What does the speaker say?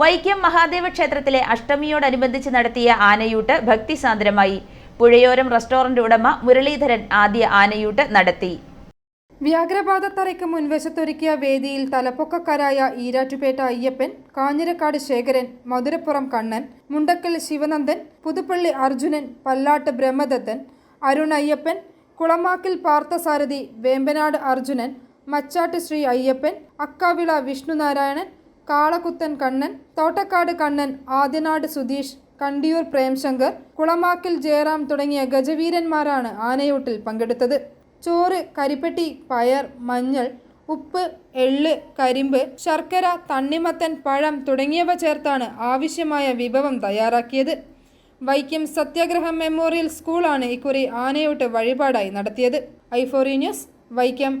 വൈക്കം മഹാദേവ ക്ഷേത്രത്തിലെ അഷ്ടമിയോടനുബന്ധിച്ച് നടത്തിയ ആനയൂട്ട് ഭക്തിസാന്ദ്രമായി. പുഴയോരം റെസ്റ്റോറന്റ് ഉടമ മുരളീധരൻ ആദ്യ ആനയൂട്ട് നടത്തി. വ്യാഘ്രപാദത്തറയ്ക്ക് മുൻവശത്തൊരുക്കിയ വേദിയിൽ തലപ്പൊക്കക്കാരായ ഈരാറ്റുപേട്ട അയ്യപ്പൻ കാഞ്ഞിരക്കാട് ശേഖരൻ മധുരപ്പുറം കണ്ണൻ മുണ്ടക്കൽ ശിവനന്ദൻ പുതുപ്പള്ളി അർജുനൻ പല്ലാട്ട് ബ്രഹ്മദത്തൻ അരുൺ അയ്യപ്പൻ കുളമാക്കിൽ പാർത്ഥസാരഥി വേമ്പനാട് അർജുനൻ മച്ചാട്ട് ശ്രീ അയ്യപ്പൻ അക്കാവിള വിഷ്ണുനാരായണൻ കാളകുത്തൻ കണ്ണൻ തോട്ടക്കാട് കണ്ണൻ ആദ്യനാട് സുധീഷ് കണ്ടിയൂർ പ്രേംശങ്കർ കുളമാക്കിൽ ജയറാം തുടങ്ങിയ ഗജവീരന്മാരാണ് ആനയൂട്ടിൽ പങ്കെടുത്തത്. ചോറ് കരിപ്പെട്ടി പയർ മഞ്ഞൾ ഉപ്പ് എള്ള് കരിമ്പ് ശർക്കര തണ്ണിമത്തൻ പഴം തുടങ്ങിയവ ചേർത്താണ് ആവശ്യമായ വിഭവം തയ്യാറാക്കിയത്. വൈക്കം സത്യാഗ്രഹം മെമ്മോറിയൽ സ്കൂളാണ് ഇക്കുറി ആനയൂട്ട് വഴിപാടായി നടത്തിയത്. ഐഫോറി ന്യൂസ് വൈക്കം.